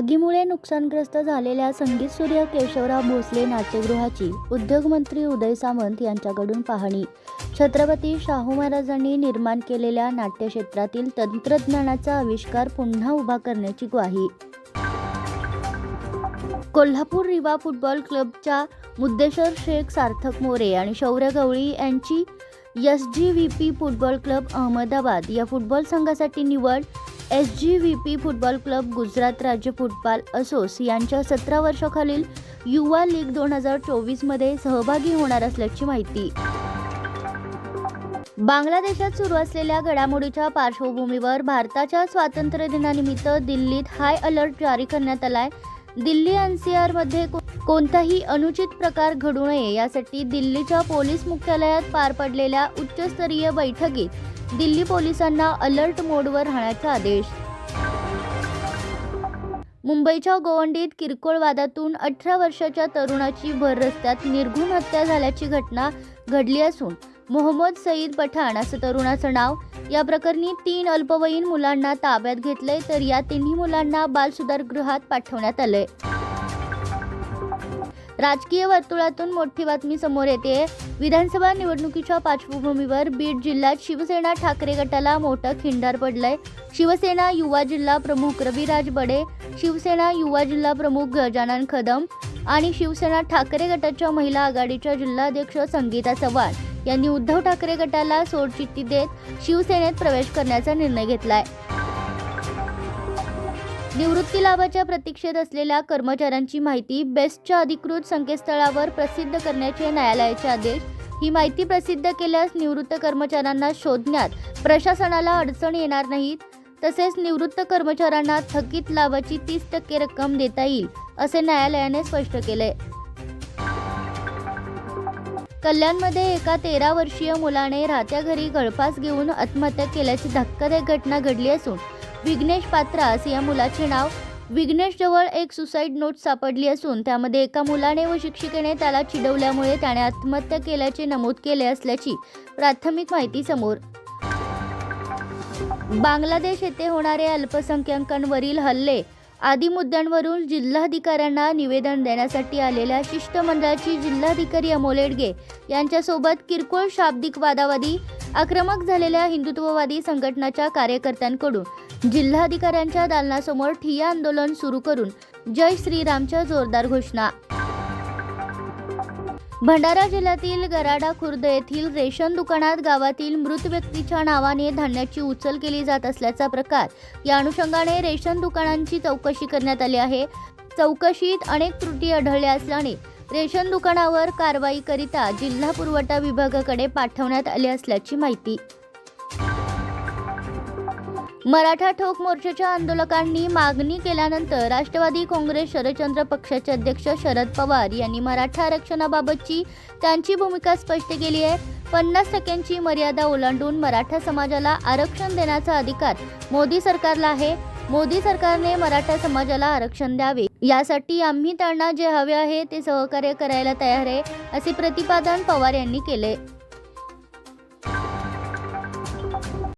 आगीमुळे नुकसानग्रस्त झालेल्या संगीत सूर्य केशवराव भोसले नाट्यगृहाची उद्योगमंत्री उदय सामंत यांच्याकडून पाहणी. छत्रपती शाहू महाराजांनी निर्माण केलेल्या नाट्यक्षेत्रातील तंत्रज्ञानाचा आविष्कार पुन्हा उभा करण्याची ग्वाही. कोल्हापूर रिवा फुटबॉल क्लबच्या मुद्देश्वर शेख सार्थक मोरे आणि शौर्य गवळी यांची S G V P football club Ahmedabad या फुटबॉल संघासाठी निवड S G V P football club Gujarat राज्य फुटबॉल असोस यांच्या सतरा वर्षाखालील युवा लीग दोन हजार चोवीसमध्ये सहभागी होणार असल्याची माहिती. बांगलादेशात सुरू असलेल्या घडामोडीच्या पार्श्वभूमीवर भारताच्या स्वातंत्र्य दिनानिमित्त दिल्लीत हाय अलर्ट जारी करण्यात आलाय. दिल्ली एनसीआरमध्ये को- कोणताही अनुचित प्रकार घडू नये यासाठी दिल्लीच्या पोलीस मुख्यालयात पार पडलेल्या उच्चस्तरीय बैठकीत दिल्ली पोलिसांना अलर्ट मोडवर राहण्याचा आदेश. मुंबईच्या गोवंडीत किरकोळ वादातून अठरा वर्षाच्या तरुणाची भर रस्त्यात निर्घुण हत्या झाल्याची घटना घडली असून मोहम्मद सईद पठाण असं तरुणाचं नाव. या प्रकरणी तीन अल्पवयीन मुलांना ताब्यात घेतलंय तर या तिन्ही मुलांना बालसुधारगृहात पाठवण्यात आलंय. राजकीय वर्तुळातून मोठी बातमी समोर येते. विधानसभा निवडणुकीच्या पार्श्वभूमीवर बीड जिल्ह्यात शिवसेना ठाकरे गटाला मोठं खिंडार पडलंय. शिवसेना युवा जिल्हा प्रमुख रविराज बडे शिवसेना युवा जिल्हा प्रमुख गजानन कदम आणि शिवसेना ठाकरे गटाच्या महिला आघाडीच्या जिल्हाध्यक्ष संगीता चव्हाण यांनी उद्धव ठाकरे गटाला सोडचिठ्ठी देत शिवसेनेत प्रवेश करण्याचा निर्णय घेतलाय. निवृत्ती लाभाच्या प्रतीक्षेत असलेल्या कर्मचाऱ्यांची माहिती बेस्टच्या अधिकृत संकेतस्थळावर प्रसिद्ध करण्याचे न्यायालयाचे आदेश. ही माहिती प्रसिद्ध केल्यास निवृत्त कर्मचाऱ्यांना शोधण्यात प्रशासनाला अडचण येणार नाहीत. तसेच निवृत्त कर्मचाऱ्यांना थकीत लाभाची तीस टक्के रक्कम देता येईल असे न्यायालयाने स्पष्ट केले. कल्याणमध्ये एका तेरा वर्षीय मुलाने राहत्या घरी गळफास घेऊन आत्महत्या केल्याची धक्कादायक घटना घडली असून विघ्नेश पात्रास या मुलाचे नाव. विघ्नेशजवळ एक सुसाईड नोट सापडली असून त्यामध्ये एका मुलाने व शिक्षिकेने त्याला चिडवल्यामुळे त्याने आत्महत्या केल्याचे नमूद केले असल्याची प्राथमिक माहिती समोर. बांगलादेश येथे होणारे अल्पसंख्याकांवरील हल्ले आदी मुद्द्यांवरून जिल्हाधिकाऱ्यांना निवेदन देण्यासाठी आलेल्या शिष्टमंडळाची जिल्हाधिकारी अमोल एडगे यांच्यासोबत किरकोळ शाब्दिक वादावादी आक्रमक झालेल्या हिंदुत्ववादी संघटनाच्या कार्यकर्त्यांकडून जिल्हाधिकाऱ्यांच्या दालनासमोर ठिय्या आंदोलन सुरू करून जय श्रीरामच्या जोरदार घोषणा. भंडारा जिल्ह्यातील गराडा खुर्द येथील रेशन दुकानात गावातील मृत व्यक्तीच्या नावाने धान्याची उचल केली जात असल्याचा प्रकार या अनुषंगाने रेशन दुकानांची चौकशी करण्यात आली आहे. चौकशीत अनेक त्रुटी आढळल्या असल्याने रेशन दुकानावर कारवाईकरिता जिल्हा पुरवठा विभागाकडे पाठवण्यात आले असल्याची माहिती. मराठा ठोक मोर्चाच्या आंदोलकांनी मागणी केल्यानंतर राष्ट्रवादी काँग्रेस शरदचंद्र पक्षाचे अध्यक्ष शरद पवार यांनी मराठा आरक्षणाबाबतची त्यांची भूमिका स्पष्ट केली आहे. पन्नास टक्क्यांची मर्यादा ओलांडून मराठा समाजाला आरक्षण देण्याचा अधिकार मोदी सरकारला आहे. मोदी सरकारने मराठा समाजाला आरक्षण द्यावे. यासाठी आम्ही त्यांना जे हवे आहे ते सहकार्य करायला तयार आहे असे प्रतिपादन पवार यांनी केले.